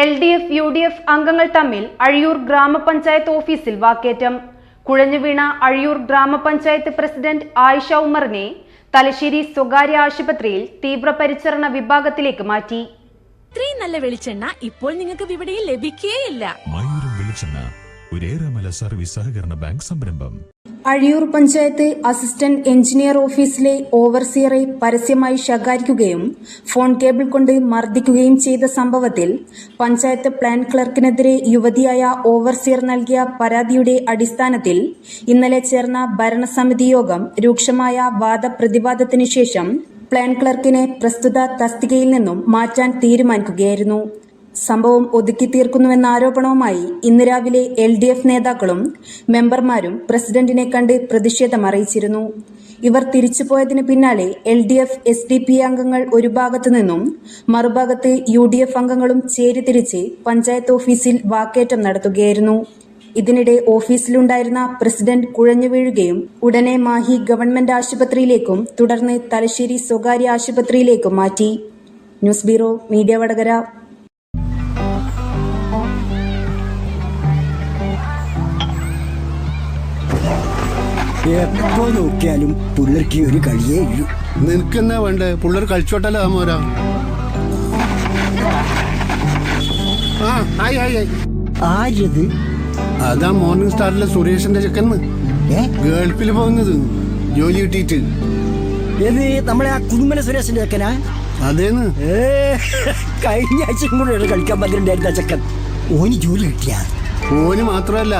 L D F U D F അംഗങ്ങൾ തമ്മിൽ അഴിയൂർ ഗ്രാമപഞ്ചായത്ത് ഓഫീസിൽ വാക്കേറ്റം. കുഴഞ്ഞുവീണ അഴിയൂർ ഗ്രാമപഞ്ചായത്ത് പ്രസിഡന്റ് ആയിഷ ഉമറിനെ തലശ്ശേരി സ്വകാര്യ ആശുപത്രിയിൽ തീവ്രപരിചരണ വിഭാഗത്തിലേക്ക് മാറ്റി. ഇത്രയും നല്ല വെളിച്ചെണ്ണ ഇപ്പോൾ നിങ്ങൾക്ക് വിപണിയിൽ ലഭിക്കുകയില്ല മയൂരം വെളിച്ചെണ്ണ ഒരേറെമല സർവീസ് സഹകരണ ബാങ്ക് സംരംഭം. അഴിയൂർ പഞ്ചായത്ത് അസിസ്റ്റന്റ് എഞ്ചിനീയർ ഓഫീസിലെ ഓവർസിയറെ പരസ്യമായി ശകാരിക്കുകയും ഫോൺ കേബിൾ കൊണ്ട് മർദ്ദിക്കുകയും ചെയ്ത സംഭവത്തിൽ പഞ്ചായത്ത് പ്ലാൻ ക്ലർക്കിനെതിരെ യുവതിയായ ഓവർസിയർ നൽകിയ പരാതിയുടെ അടിസ്ഥാനത്തിൽ ഇന്നലെ ചേർന്ന ഭരണസമിതി യോഗം രൂക്ഷമായ വാദപ്രതിവാദത്തിനു ശേഷം പ്ലാൻ ക്ലർക്കിനെ പ്രസ്തുത തസ്തികയിൽ നിന്നും മാറ്റാൻ തീരുമാനിക്കുകയായിരുന്നു. സംഭവം ഒതുക്കി തീർക്കുന്നുവെന്ന ആരോപണവുമായി ഇന്ന് രാവിലെ എൽ ഡി എഫ് നേതാക്കളും മെമ്പർമാരും പ്രസിഡന്റിനെ കണ്ട് പ്രതിഷേധം അറിയിച്ചിരുന്നു. ഇവർ തിരിച്ചുപോയതിന് പിന്നാലെ L D F S D P അംഗങ്ങൾ ഒരു ഭാഗത്തു നിന്നും മറുഭാഗത്ത് യു ഡി എഫ് അംഗങ്ങളും ചേരിതിരിച്ച് പഞ്ചായത്ത് ഓഫീസിൽ വാക്കേറ്റം നടത്തുകയായിരുന്നു. ഇതിനിടെ ഓഫീസിലുണ്ടായിരുന്ന പ്രസിഡന്റ് കുഴഞ്ഞു വീഴുകയും ഉടനെ മാഹി ഗവൺമെന്റ് ആശുപത്രിയിലേക്കും തുടർന്ന് തലശ്ശേരി സ്വകാര്യ ആശുപത്രിയിലേക്കും മാറ്റി. News bureau media Vadakara. എപ്പോ നോക്കിയാലും പിള്ളേർക്ക് ഒരു കളിയേ ഇല്ലു. നിനക്കെന്നാ വേണ്ടേ? പിള്ളേർ കളിച്ചോട്ടല്ലോ മോരാ ആ ആയി ആയി ആയി ആരത് അതാ മോർണിംഗ് സ്റ്റാറിലെ സുരേഷിന്റെ ചെക്കന്ന് ഏ? ഗൾഫിൽ പോകുന്നത്. ജോലി കിട്ടിയിട്ട്. ഏത് നമ്മളെ ആ കുടുംബന സുരേഷിന്റെ ചെക്കനാ? അതേന്ന്. ഏ കഴിഞ്ഞ ആഴ്ചയും കൂടെ കളിക്കാൻ പറ്റിണ്ടായിരുന്ന ചെക്കൻ. ഓന് ജോലി കിട്ടിയ? ഓന് മാത്രമല്ല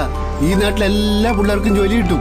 ഈ നാട്ടിലെ എല്ലാ പിള്ളേർക്കും ജോലി കിട്ടും.